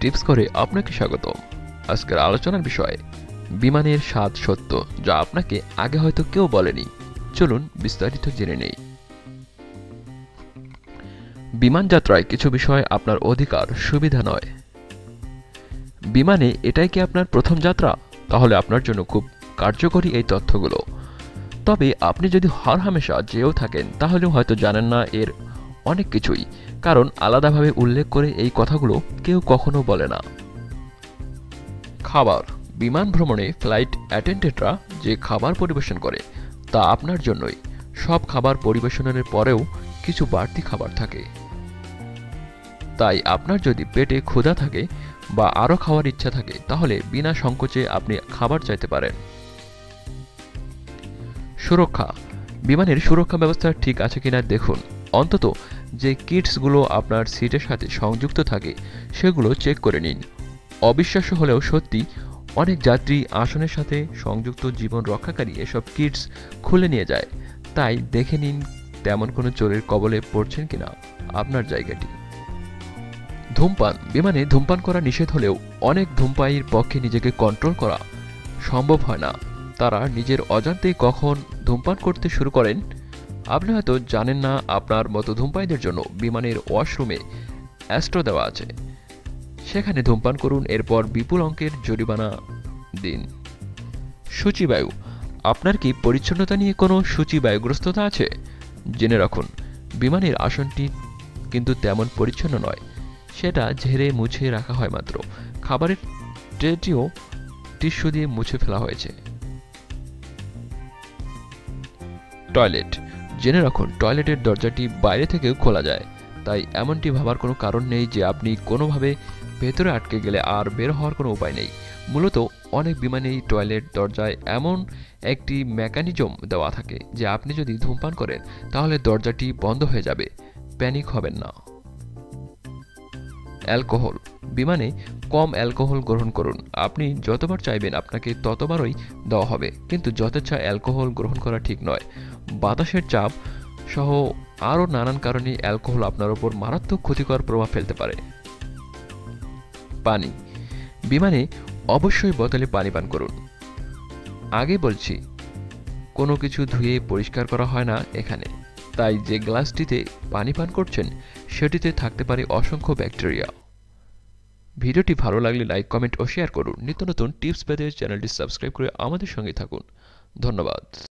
Tips করে আপনাকে স্বাগতম। আজকের আলোচনার বিষয়, বিমানের স্বাদ সত্য, যা আপনাকে আগে হয়তো কেউ বলেনি। চলুন বিস্তারিত জেনে নেই। বিমান যাত্রায় কিছু বিষয় আপনার অধিকার, সুবিধা নয়। বিমানে এটাই কি আপনার প্রথম যাত্রা? তাহলে আপনার জন্য খুব কার্যকরী এই তথ্যগুলো। তবে আপনি যদি হর হামেশা যেও থাকেন, তাহলেও হয়তো জানেন না এর অনেক কিছুই, কারণ আলাদাভাবে উল্লেখ করে এই কথাগুলো কেউ কখনো বলে না। খাবার, বিমান ভ্রমণে ফ্লাইট অ্যাটেন্ডেন্টরা যে খাবার পরিবেশন করে, তা আপনার জন্যই। সব খাবার পরিবেশনের পরেও কিছু বাড়তি খাবার থাকে। তাই আপনার যদি পেটে ক্ষুধা থাকে বা আরও খাওয়ার ইচ্ছা থাকে, তাহলে বিনা সংকোচে আপনি খাবার চাইতে পারেন। সুরক্ষা, বিমানের সুরক্ষা ব্যবস্থা ঠিক আছে কিনা দেখুন। অন্তত যে কিটসগুলো আপনার সিটের সাথে সংযুক্ত থাকে, সেগুলো চেক করে নিন। অবিশ্বাস্য হলেও সত্যি, অনেক যাত্রী আসনের সাথে সংযুক্ত জীবন রক্ষাকারী এসব কিটস খুলে নিয়ে যায়। তাই দেখে নিন তেমন কোনো চোরের কবলে পড়ছেন কিনা আপনার জায়গাটি। ধূমপান, বিমানে ধূমপান করা নিষেধ হলেও অনেক ধূমপায়ীর পক্ষে নিজেকে কন্ট্রোল করা সম্ভব হয় না। তারা নিজের অজান্তেই কখন ধূমপান করতে শুরু করেন আপনি হয়তো জানেন না আপনার মতো ধূমপায়ীদের জন্য বিমানের ওয়াশরুমে অ্যাস্ট্রো দেওয়া আছে। সেখানে ধূমপান করুন, এরপর বিপুল অঙ্কের জরিমানা দিন। সূচিবায়ু, আপনার কি পরিচ্ছন্নতা নিয়ে কোনো সূচিবায়ুগ্রস্ততা আছে? জেনে রাখুন, বিমানের আসনটি কিন্তু তেমন পরিচ্ছন্ন নয়। সেটা ঝেড়ে মুছে রাখা হয় মাত্র। খাবারের ট্রেটিও টিস্যু দিয়ে মুছে ফেলা হয়েছে। টয়লেট জেনে রাখুন, টয়লেটের দরজাটি বাইরে থেকেও খোলা যায়। তাই এমনটি ভাবার কোনো কারণ নেই যে আপনি কোনোভাবে ভেতরে আটকে গেলে আর বের হওয়ার কোনো উপায় নেই। মূলত অনেক বিমানেই টয়লেট দরজায় এমন একটি মেকানিজম দেওয়া থাকে যে আপনি যদি ধূমপান করেন, তাহলে দরজাটি বন্ধ হয়ে যাবে। প্যানিক হবেন না। অ্যালকোহল বিমানে কম অ্যালকোহল গ্রহণ করুন। আপনি যতবার চাইবেন আপনাকে ততবারই দেওয়া হবে, কিন্তু যথেচ্ছা অ্যালকোহল গ্রহণ করা ঠিক নয়। বাতাসের চাপ সহ আরও নানান কারণে অ্যালকোহল আপনার ওপর মারাত্মক ক্ষতিকর প্রভাব ফেলতে পারে। পানি। বিমানে অবশ্যই বোতলে পানি পান করুন। আগে বলছি, কোনো কিছু ধুয়ে পরিষ্কার করা হয় না এখানে। তাই যে গ্লাসটিতে পানি পান করছেন, সেটিতে থাকতে পারে অসংখ্য ব্যাকটেরিয়া। ভিডিওটি ভালো লাগলে লাইক, কমেন্ট ও শেয়ার করুন। নিত্য নতুন টিপস পেতে চ্যানেলটি সাবস্ক্রাইব করে আমাদের সঙ্গে থাকুন। ধন্যবাদ।